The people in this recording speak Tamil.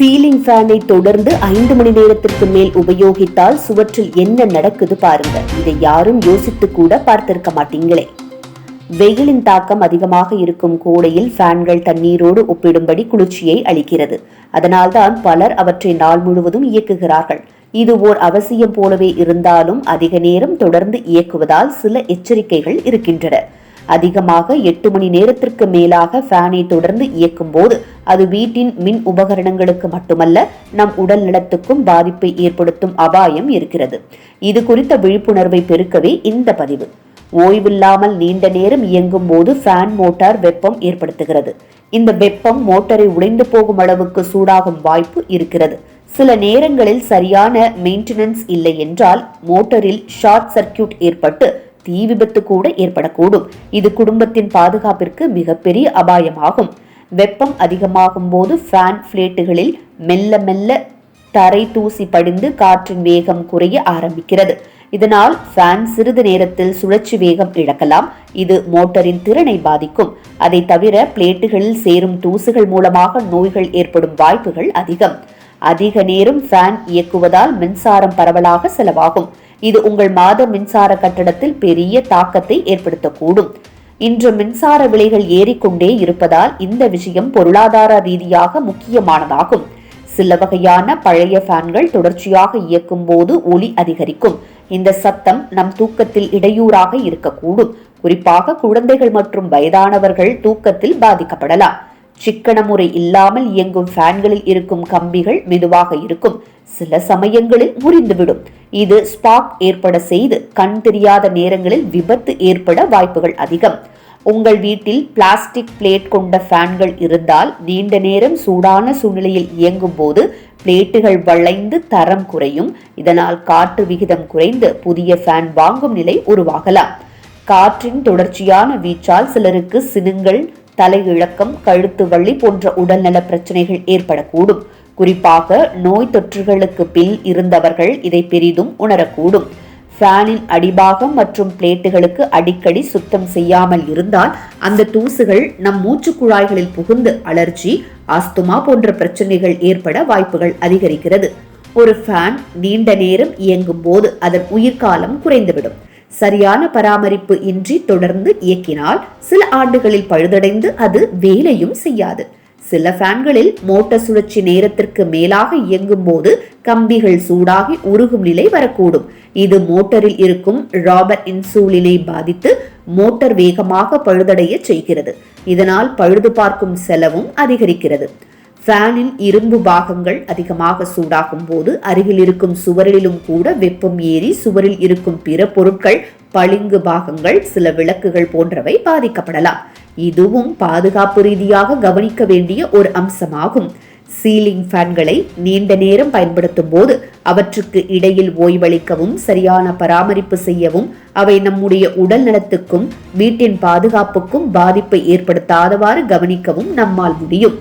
சீலிங் ஃபேனை தொடர்ந்து ஐந்து மணி நேரத்திற்கு மேல் உபயோகித்தால் சுவற்றில் என்ன நடக்குது பாருங்க. இதை யாரும் யோசித்து கூட பார்த்திருக்க மாட்டீங்களே. வெயிலின் தாக்கம் அதிகமாக இருக்கும் கோடையில் ஃபேன்கள் தண்ணீரோடு ஒப்பிடும்படி குளிர்ச்சியை அளிக்கிறது. அதனால்தான் பலர் அவற்றை நாள் முழுவதும் இயக்குகிறார்கள். இது ஓர் அவசியம் போலவே இருந்தாலும் அதிக நேரம் தொடர்ந்து இயக்குவதால் சில எச்சரிக்கைகள் இருக்கின்றன. அதிகமாக எட்டு மணி நேரத்திற்கு மேலாக ஃபேனை தொடர்ந்து இயக்கும் போது அது வீட்டின் மின் உபகரணங்களுக்கு மட்டுமல்ல நம் உடல் நலத்துக்கும் பாதிப்பை ஏற்படுத்தும் அபாயம் இருக்கிறது. இது குறித்த விழிப்புணர்வை பெருக்கவே இந்த பதிவு. ஓய்வில்லாமல் நீண்ட நேரம் இயங்கும் போது ஃபேன் மோட்டார் வெப்பம் ஏற்படுத்துகிறது. இந்த வெப்பம் மோட்டரை உடைந்து போகும் அளவுக்கு சூடாகும் வாய்ப்பு இருக்கிறது. சில நேரங்களில் சரியான மெயின்டெனன்ஸ் இல்லை என்றால் மோட்டரில் ஷார்ட் சர்க்கியூட் ஏற்பட்டு தீ விபத்து கூட ஏற்படக்கூடும். இது குடும்பத்தின் பாதுகாப்பிற்கு மிகப்பெரிய அபாயமாகும். வெப்பம் அதிகமாகும் போது ஃபேன் பிளேட்டுகளில் மெல்ல மெல்ல தரை தூசி படிந்து காற்றின் வேகம் குறைய ஆரம்பிக்கிறது. இதனால் ஃபேன் சிறிது நேரத்தில் சுழற்சி வேகம் இழக்கலாம். இது மோட்டரின் திறனை பாதிக்கும். அதை தவிர பிளேட்டுகளில் சேரும் தூசுகள் மூலமாக நோய்கள் ஏற்படும் வாய்ப்புகள் அதிகம். அதிக நேரம் ஃபேன் இயக்குவதால் மின்சாரம் பரவலாக செலவாகும். இது உங்கள் மாத மின்சார கட்டணத்தில் பெரிய தாக்கத்தை ஏற்படுத்தக்கூடும். இன்று மின்சார விலைகள் ஏறிக்கொண்டே இருப்பதால் இந்த விஷயம் பொருளாதார ரீதியாக முக்கியமானதாகும். சில வகையான பழைய ஃபேன்கள் தொடர்ச்சியாக இயக்கும் போது ஒலி அதிகரிக்கும். இந்த சத்தம் நம் தூக்கத்தில் இடையூறாக இருக்கக்கூடும். குறிப்பாக குழந்தைகள் மற்றும் வயதானவர்கள் தூக்கத்தில் பாதிக்கப்படலாம். சிக்கன முறை இல்லாமல் இயங்கும் ஃபேன்களில் இருக்கும் கம்பிகள் மெதுவாக இருக்கும். சில சமயங்களில் முறிந்துவிடும். இது ஸ்பாக் ஏற்பட செய்து கண் தெரியாத நேரங்களில் விபத்து ஏற்பட வாய்ப்புகள் அதிகம். உங்கள் வீட்டில் பிளாஸ்டிக் பிளேட் கொண்ட ஃபேன்கள் இருந்தால் நீண்ட நேரம் சூடான சூழ்நிலையில் இயங்கும் போது பிளேட்டுகள் வளைந்து தரம் குறையும். இதனால் காற்று விகிதம் குறைந்து புதிய ஃபேன் வாங்கும் நிலை உருவாகலாம். காற்றின் தொடர்ச்சியான வீச்சால் சிலருக்கு சினுங்கள் தலையிழக்கம் கழுத்து வள்ளி போன்ற உடல்நல பிரச்சனைகள் ஏற்படக்கூடும். குறிப்பாக நோய் தொற்றுகளுக்கு பின் இருந்தவர்கள் இதை பெரிதும் உணரக்கூடும். ஃபேனின் அடிபாகம் மற்றும் பிளேட்டுகளுக்கு அடிக்கடி சுத்தம் செய்யாமல் இருந்தால் அந்த தூசுகள் நம் மூச்சு குழாய்களில் புகுந்து அலர்ஜி ஆஸ்துமா போன்ற பிரச்சனைகள் ஏற்பட வாய்ப்புகள் அதிகரிக்கிறது. ஒரு ஃபேன் நீண்ட நேரம் இயங்கும் போது அதன் உயிர்காலம் குறைந்துவிடும். சரியான பராமரிப்பு இன்றி தொடர்ந்து இயக்கினால் சில ஆண்டுகளில் பழுதடைந்து அது வேலையும் செய்யாது. சில ஃபேன்களில் மோட்டார் சுழற்சி நேரத்திற்கு மேலாக இயங்கும் போது கம்பிகள் சூடாகி உருகும் நிலை வரக்கூடும். இது மோட்டரில் இருக்கும் ராபர் இன்சூலினை பாதித்து மோட்டார் வேகமாக பழுதடைய செய்கிறது. இதனால் பழுது பார்க்கும் செலவும் அதிகரிக்கிறது. ஃபேனின் இரும்பு பாகங்கள் அதிகமாக சூடாகும் போது அருகில் இருக்கும் சுவரிலும் கூட வெப்பம் ஏறி சுவரில் இருக்கும் பிற பொருட்கள் பளிங்கு பாகங்கள் சில விளக்குகள் போன்றவை பாதிக்கப்படலாம். இதுவும் பாதுகாப்பு ரீதியாக கவனிக்க வேண்டிய ஒரு அம்சமாகும். சீலிங் ஃபேன்களை நீண்ட நேரம் பயன்படுத்தும் போது அவற்றுக்கு இடையில் ஓய்வளிக்கவும் சரியான பராமரிப்பு செய்யவும் அவை நம்முடைய உடல் நலத்துக்கும் வீட்டின் பாதுகாப்புக்கும் பாதிப்பை ஏற்படுத்தாதவாறு கவனிக்கவும் நம்மால் முடியும்.